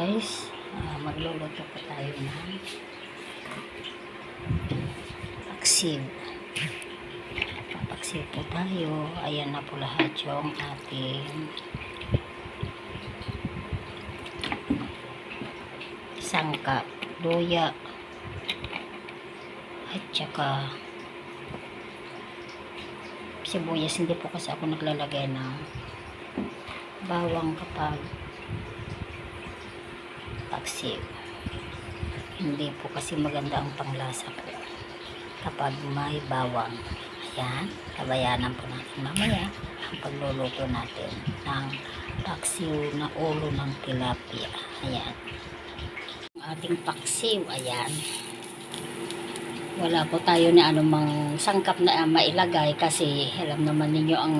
Ah, magluluto po tayo ng paksiw. Papaksiw po tayo. Ayan na po lahat yung ating sangkap, luya, at saka sibuyas. Hindi po kasi ako naglalagay ng bawang kapag paksiw. Hindi po kasi maganda ang panglasa po kapag may bawang. Ayan, kabayanan po natin mamaya ang pagluluto natin ng paksiw na ulo ng tilapia. Ayan. Ang ating paksiw, ayan. Wala po tayo ni anumang sangkap na mailagay kasi alam naman ninyo ang,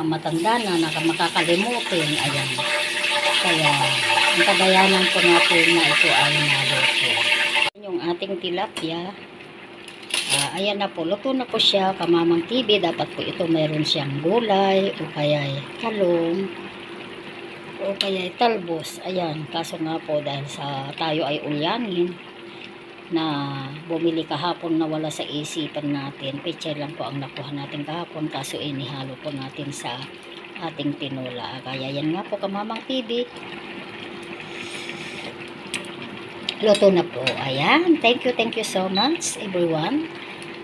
ang matanda na na makakalimutin. Ayan. Kaya, ang kabayanan po natin na ito ay naluto. Yung ating tilapia, ah, ayan na po, luto na po siya, kamamang TV, dapat po ito mayroon siyang gulay, o kaya talong, o kaya talbos. Ayan, kaso nga po dahil sa tayo ay ulyanin, na bumili kahapon na wala sa isipan natin. Picture lang po ang nakuha natin kahapon kaso inihalo po natin sa ating tinula. Kaya yan nga po kamamang TV. Luto na po. Ayan. Thank you, thank you so much everyone.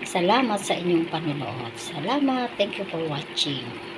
Salamat sa inyong panonood. Salamat. Thank you for watching.